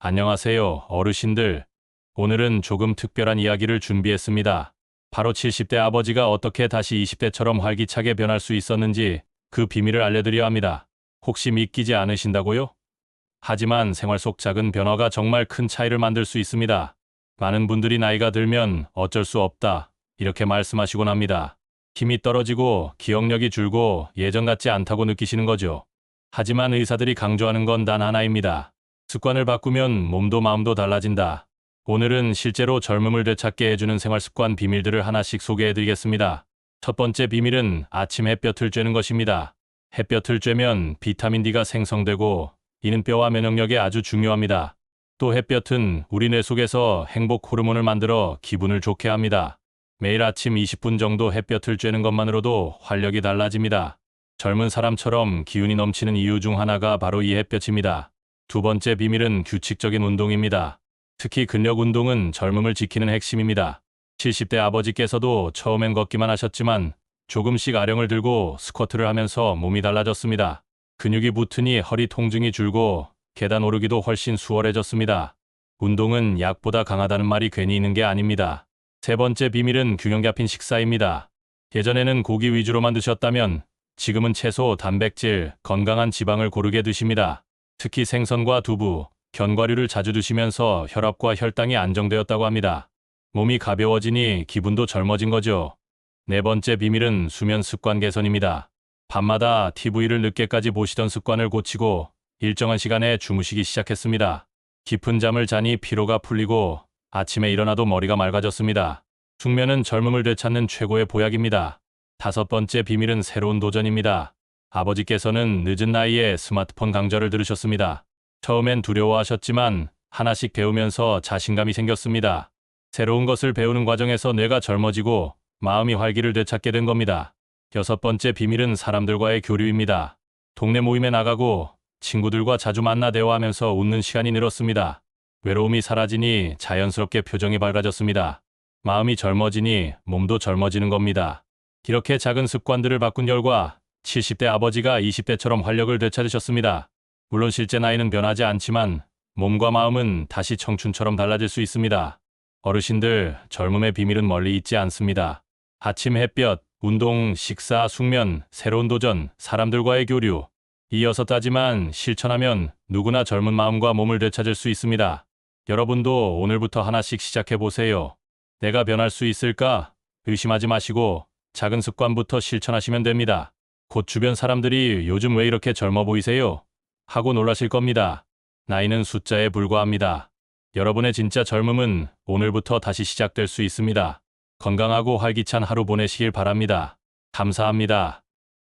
안녕하세요, 어르신들. 오늘은 조금 특별한 이야기를 준비했습니다. 바로 70대 아버지가 어떻게 다시 20대처럼 활기차게 변할 수 있었는지 그 비밀을 알려드려야 합니다. 혹시 믿기지 않으신다고요? 하지만 생활 속 작은 변화가 정말 큰 차이를 만들 수 있습니다. 많은 분들이 나이가 들면 어쩔 수 없다. 이렇게 말씀하시곤 합니다. 힘이 떨어지고 기억력이 줄고 예전 같지 않다고 느끼시는 거죠. 하지만 의사들이 강조하는 건 단 하나입니다. 습관을 바꾸면 몸도 마음도 달라진다. 오늘은 실제로 젊음을 되찾게 해주는 생활 습관 비밀들을 하나씩 소개해 드리겠습니다. 첫 번째 비밀은 아침 햇볕을 쬐는 것입니다. 햇볕을 쬐면 비타민 D가 생성되고 이는 뼈와 면역력에 아주 중요합니다. 또 햇볕은 우리 뇌 속에서 행복 호르몬을 만들어 기분을 좋게 합니다. 매일 아침 20분 정도 햇볕을 쬐는 것만으로도 활력이 달라집니다. 젊은 사람처럼 기운이 넘치는 이유 중 하나가 바로 이 햇볕입니다. 두 번째 비밀은 규칙적인 운동입니다. 특히 근력 운동은 젊음을 지키는 핵심입니다. 70대 아버지께서도 처음엔 걷기만 하셨지만 조금씩 아령을 들고 스쿼트를 하면서 몸이 달라졌습니다. 근육이 붙으니 허리 통증이 줄고 계단 오르기도 훨씬 수월해졌습니다. 운동은 약보다 강하다는 말이 괜히 있는 게 아닙니다. 세 번째 비밀은 균형 잡힌 식사입니다. 예전에는 고기 위주로만 드셨다면 지금은 채소, 단백질, 건강한 지방을 고르게 드십니다. 특히 생선과 두부, 견과류를 자주 드시면서 혈압과 혈당이 안정되었다고 합니다. 몸이 가벼워지니 기분도 젊어진 거죠. 네 번째 비밀은 수면 습관 개선입니다. 밤마다 TV를 늦게까지 보시던 습관을 고치고 일정한 시간에 주무시기 시작했습니다. 깊은 잠을 자니 피로가 풀리고 아침에 일어나도 머리가 맑아졌습니다. 숙면은 젊음을 되찾는 최고의 보약입니다. 다섯 번째 비밀은 새로운 도전입니다. 아버지께서는 늦은 나이에 스마트폰 강좌를 들으셨습니다. 처음엔 두려워하셨지만 하나씩 배우면서 자신감이 생겼습니다. 새로운 것을 배우는 과정에서 뇌가 젊어지고 마음이 활기를 되찾게 된 겁니다. 여섯 번째 비밀은 사람들과의 교류입니다. 동네 모임에 나가고 친구들과 자주 만나 대화하면서 웃는 시간이 늘었습니다. 외로움이 사라지니 자연스럽게 표정이 밝아졌습니다. 마음이 젊어지니 몸도 젊어지는 겁니다. 이렇게 작은 습관들을 바꾼 결과 70대 아버지가 20대처럼 활력을 되찾으셨습니다. 물론 실제 나이는 변하지 않지만 몸과 마음은 다시 청춘처럼 달라질 수 있습니다. 어르신들, 젊음의 비밀은 멀리 있지 않습니다. 아침 햇볕, 운동, 식사, 숙면, 새로운 도전, 사람들과의 교류. 이 여섯 가지만 실천하면 누구나 젊은 마음과 몸을 되찾을 수 있습니다. 여러분도 오늘부터 하나씩 시작해 보세요. 내가 변할 수 있을까? 의심하지 마시고 작은 습관부터 실천하시면 됩니다. 곧 주변 사람들이 요즘 왜 이렇게 젊어 보이세요? 하고 놀라실 겁니다. 나이는 숫자에 불과합니다. 여러분의 진짜 젊음은 오늘부터 다시 시작될 수 있습니다. 건강하고 활기찬 하루 보내시길 바랍니다. 감사합니다.